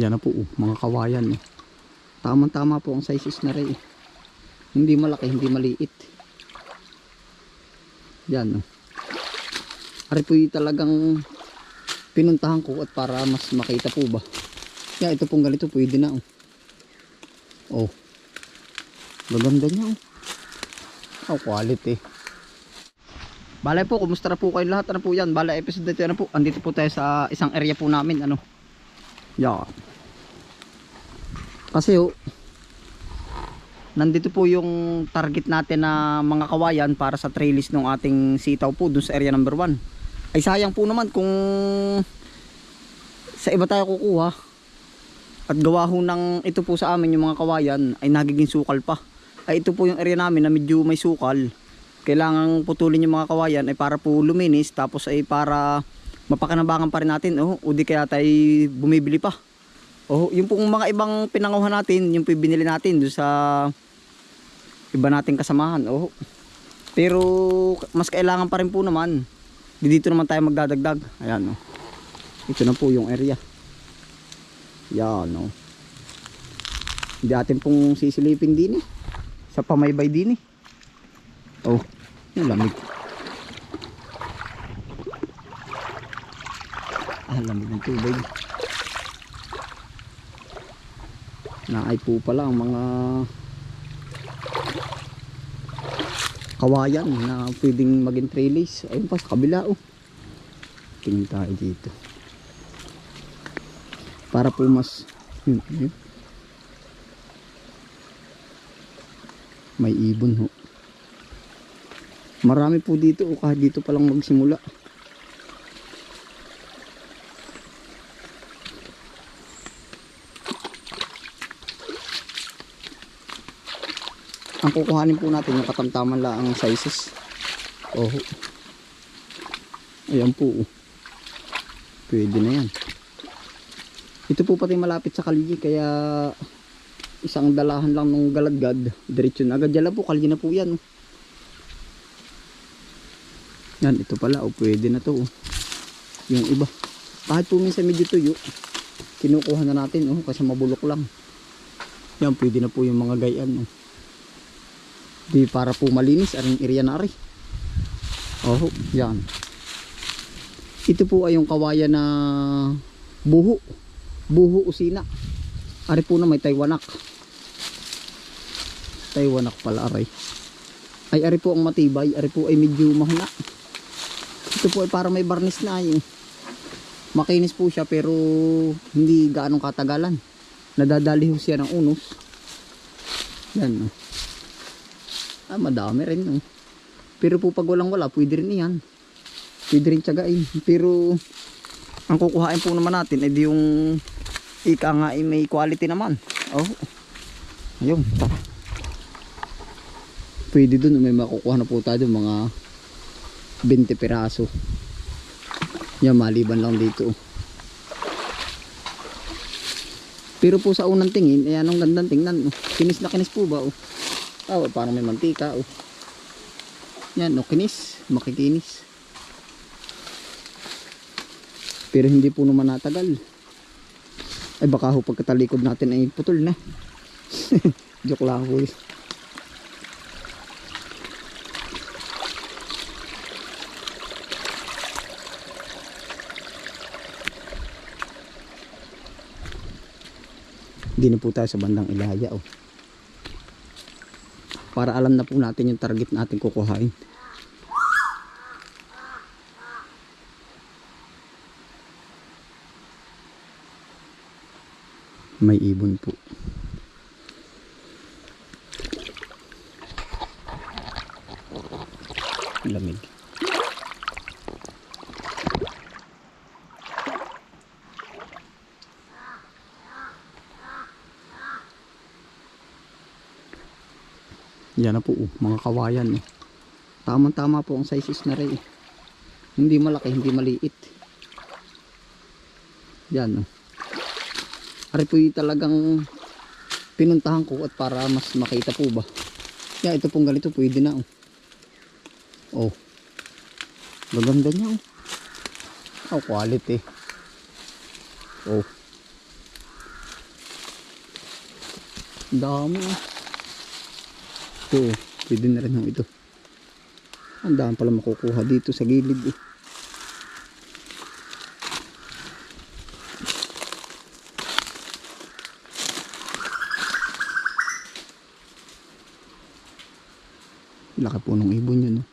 Yan na po, oh, mga kawayan. Eh. Tamang-tama po ang sizes na rin. eh. Hindi malaki, hindi maliit. Yan. Oh. Ari po talagang pinuntahan ko at para mas makita po ba. Yan, ito pong ganito pwede na. Oh. oh. Maganda niya. Oh. oh, quality. Balay po, kumusta na po kayo lahat? Ano po yan? Balay episode dito na po. Andito po tayo sa isang area po namin. Ano? Yan. Kasi oh, nandito po yung target natin na mga kawayan para sa trellis ng ating sitaw po dun sa area number 1. Ay sayang po naman kung sa iba tayo kukuha at gawa ho ng ito po sa amin yung mga kawayan ay nagiging sukal pa. Ay ito po yung area namin na medyo may sukal. Kailangang putulin yung mga kawayan ay para po luminis tapos ay para mapakanabangan pa rin natin. Oh, o di kaya tayo bumibili pa. Oh, yung pong mga ibang pinanguhan natin, yung binili natin doon sa iba nating kasamahan. Oh. Pero mas kailangan pa rin po naman. Di Dito naman tayo magdadagdag. Ayan oh. Ito na po yung area. Yan oh. Hindi atin pong sisilipin din eh. Sa pamaybay din eh. Oh, yung lamig. Ah, lamig ng tubig. Naay po pala ang mga kawayan na pwedeng maging trellis. Ayun pa sa kabila oh. Tingin tayo dito. Para po mas. May ibon ho. Marami po dito o kahit dito pa lang magsimula. Ang kukuhanin po natin yung katamtaman lang ang sizes. Oh. Ayan po. oh. Pwede na yan. Ito po pati malapit sa kalye kaya isang dalahan lang nung galadgad. Diretso na agad. Dyan po kalye na po yan. oh. Yan, ito pala. O, pwede na to. Oh. Yung iba. Kahit po minsan medyo tuyo, kinukuha na natin. Oh, kasi mabulok lang. Yan, pwede na po yung mga gayan. Oh. Di para po malinis. Aring area na ari. Oh, yan. Ito po ay yung kawayan na buho. Buho usina. Ari po na may Taiwanak. Taiwanak pala aray. Ay ari po ang matibay. Ari po ay medyo mahina. Ito po ay para may barnis na ay. Makinis po siya pero hindi gaanong katagalan. Nadadali ho siya ng unos. Yan. Ah, madami rin. Oh. Pero po pag walang wala, pwede rin yan. Pwede rin tsagain. Pero ang kukuhain po naman natin ay di yung ika nga ay may quality naman. Oh. Ayun. Pwede dun, may makukuha na po tayo mga 20 piraso. Yan, maliban lang dito. Pero po sa unang tingin, ayan ang gandang tingnan. Kinis na kinis po ba? Oh. Oh, parang may mantika. Oh. Yan, oh, kinis. Makikinis. Pero hindi po naman natagal. Ay baka ho pagkatalikod natin ay putol na. Joke lang ho. eh. Hindi na po tayo sa bandang ilaya oh. Para alam na po natin yung target natin kukuhain. May ibon po. Lamig. Yan na po, oh, mga kawayan. Eh. Tamang-tama po ang sizes na rin. eh. Hindi malaki, hindi maliit. Yan. Oh. Ari po talagang pinuntahan ko at para mas makita po ba. Yan, ito pong ganito pwede na. Oh. oh. Maganda niya. Oh. oh, quality. Oh. Dami oh. Ito, pwede na rin ito. Ang dami pala makukuha dito sa gilid eh. Laki po ng ibon yun. Oh.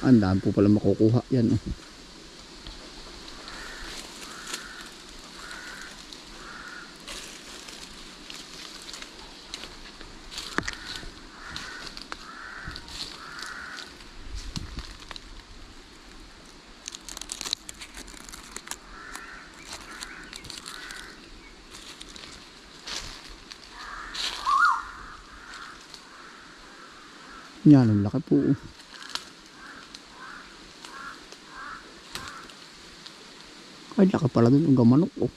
Ang dami po pala makukuha yan. Oh. Yan, ang laki po. Ay, laki pala dun. Ang gamanok, oh.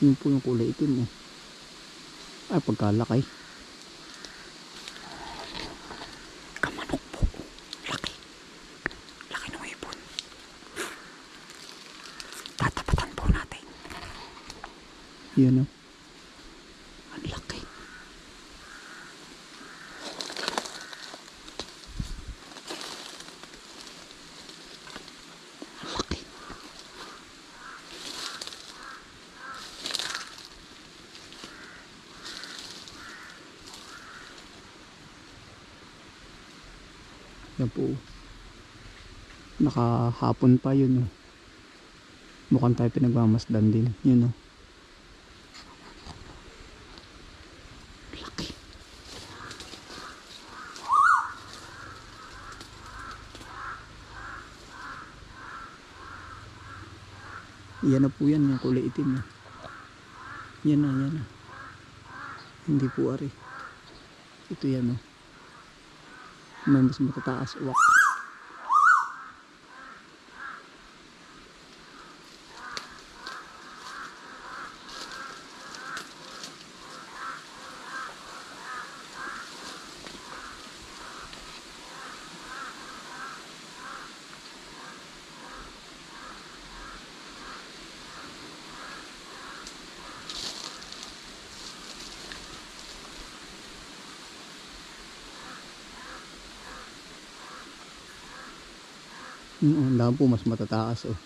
Yun po yung kulay itim, oh. Ay, pagkalaki. Gamanok po. Laki. Laki ng ipon. Tatapatan po natin. Yan, oh. Yan po. Nakahapon pa yun. Oh. Mukhang tayo pinagmamasdan din. Yun oh. Yan na po yan, yung kulay itim. oh. Yan na, yan na. Hindi po ari. Ito yan oh. May mas matataas. Wak. Ang po mas matataas oh.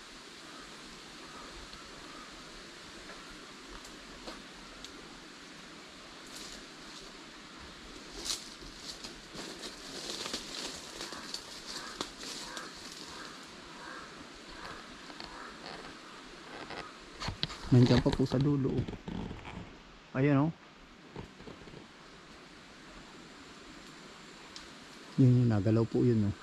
Nandiyan pa po sa dulo. oh. Ayan oh. Yun yung nagalaw po yun oh.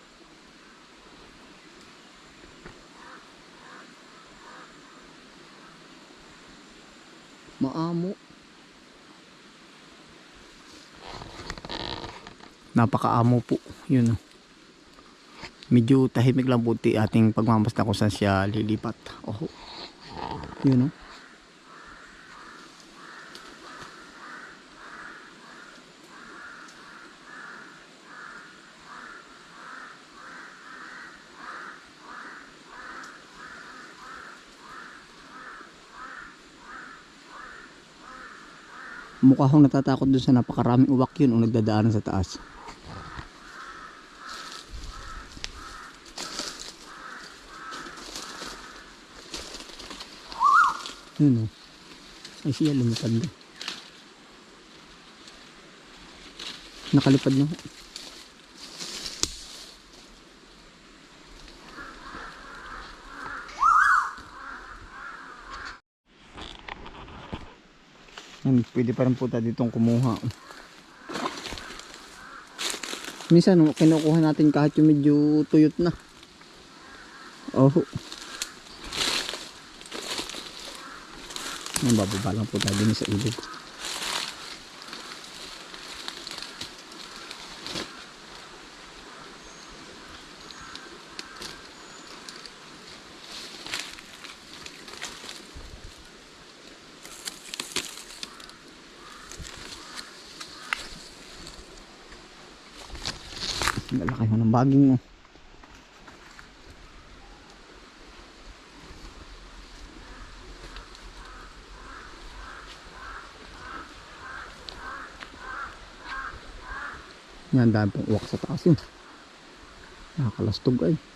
Maamo. Napakaamo po. Yun oh. Medyo tahimik lang po ti ating pagmamasdan kung saan siya lilipat. Oh. Yun oh. Mukha akong natatakot dun sa napakaraming uwak yun o nagdadaanan sa taas. Yun o. Ay siya lumipad na. Nakalipad na. Yan, pwede pa rin po tayo ditong kumuha. Minsan, kinukuha natin kahit yung medyo tuyot na. Oh. Yan, bababa lang po tayo din sa ilog. Lalaki mo. Yan, dami pong uwak sa taas yun. Nakakalastog ay.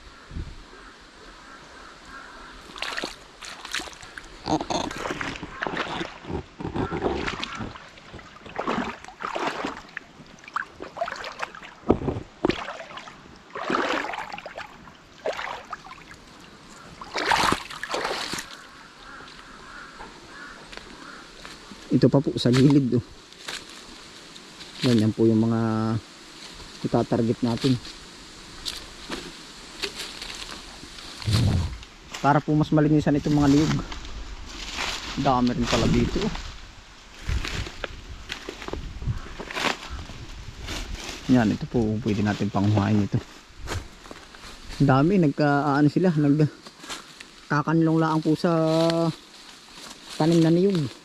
Ito pa po sa gilid oh. Yan, yan po yung mga itatarget natin. Para po mas malinisan itong mga niyog. Dami rin pala dito. oh. Yan, ito po pwede natin panghuhain ito. Dami, nagka, ano sila, nag kakanlong lang po sa tanim na niyog.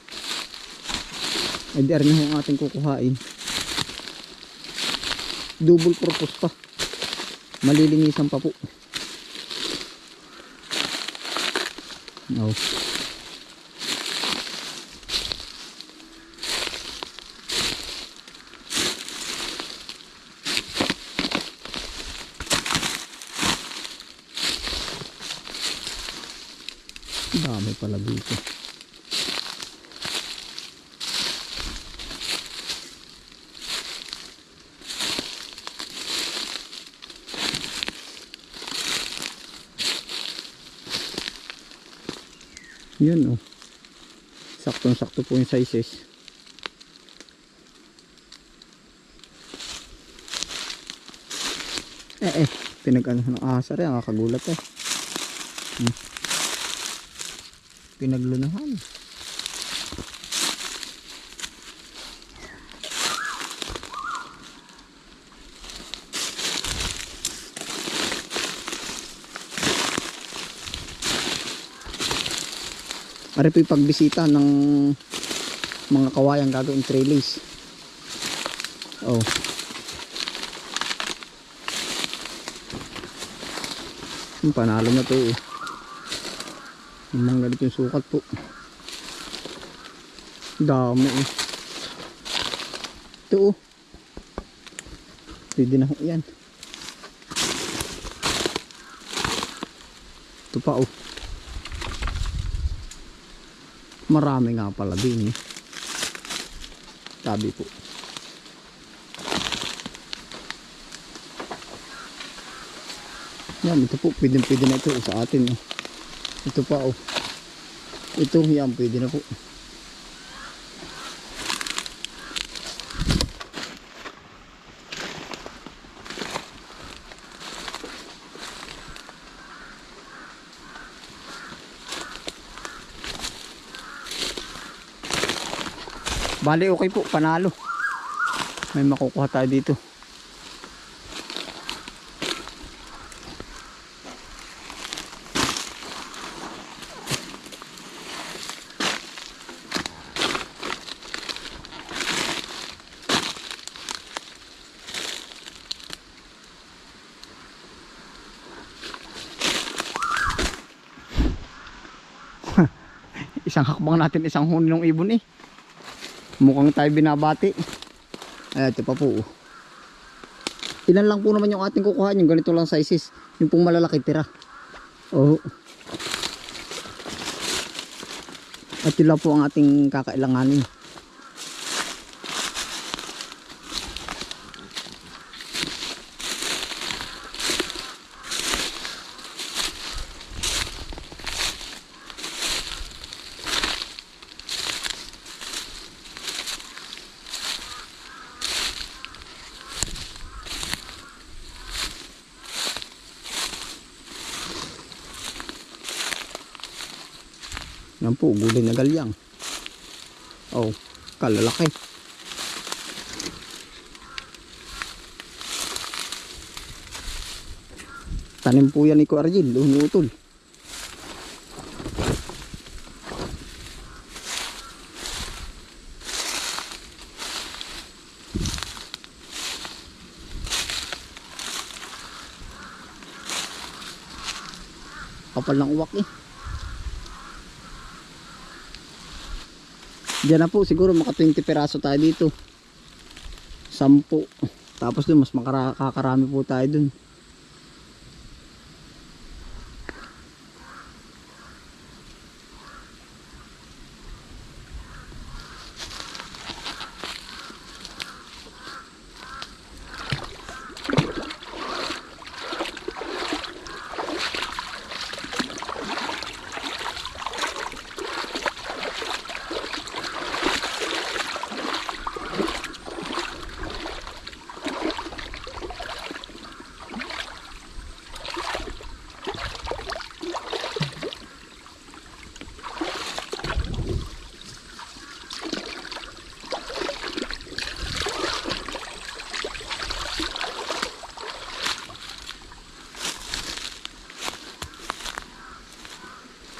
Di rin yung ating kukuhain. Double purpose pa. Malilinisan pa po. No. Dami pala dito. Yun oh. Saktong sakto po yung sizes. Eh eh, pinag-ano ng asar yan, kakagulat eh. Hmm. Pinaglunahan. Ari po yung pagbisita ng mga kawayang gagawing trellis. Oh. Yung panalo na to eh. Yung ganito yung sukat po. Dami eh. Ito oh. Pwede na yan. Ito pa oh. Marami nga pala din eh. Sabi po. Yan, ito po, pwede, pwede na ito sa atin. Oh. Ito pa oh. Ito, yan, pwede na po. Bali, okay po, panalo. May makukuha tayo dito. isang hakbang natin isang huni ng ibon eh. Mukhang tayo binabati. Ay, ito pa po. oh. Ilan lang po naman yung ating kukuhaan. Yung ganito lang sizes. Yung pong malalaki tira. Oh. At yun po ang ating kakailanganin. Yan po, gulay na galyang. Oh, kalalaki. Tanim po yan ni Kuarjin, lumutol. Kapal ng uwak eh. Diyan na po siguro maka 20 peraso tayo dito. 10. Tapos dun mas makakarami po tayo dun.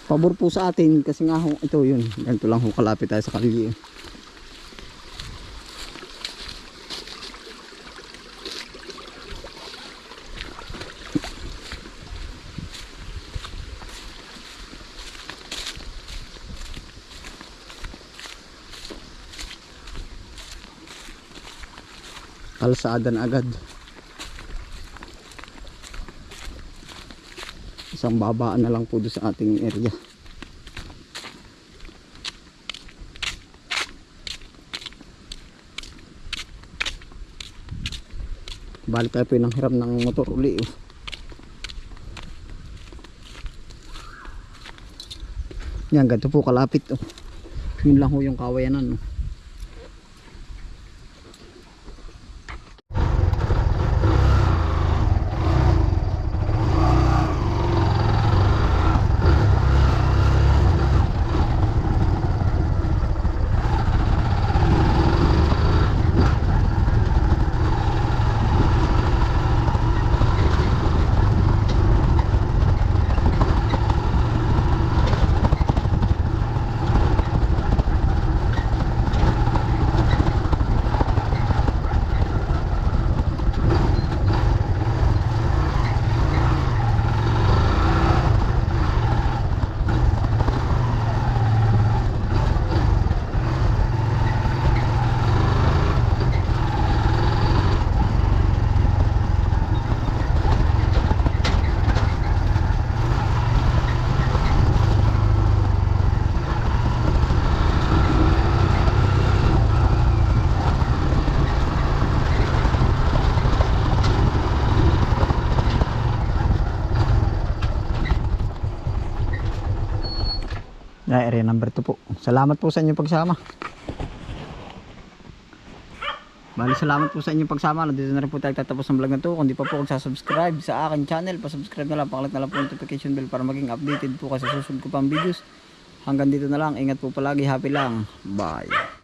Pabor po sa atin kasi nga ho, ito yun. Ganito lang ho kalapit tayo sa kalye. Kalsada na agad. Isang babaan na lang po doon sa ating area. Balik tayo po ng hiram ng motor uli. Oh. Yan, ganito po kalapit. Oh. Yun lang ho yung kawayanan. Oh. Yeah, area number 2 po. Salamat po sa inyong pagsama. Bali, salamat po sa inyong pagsama. Dito na rin po tayo tatapos ng vlog na to. Kung di pa po kung subscribe sa akin channel, pa-subscribe na lang, pakalit na lang po yung notification bell para maging updated po kasi susunod ko pang videos. Hanggang dito na lang. Ingat po palagi. Happy lang. Bye.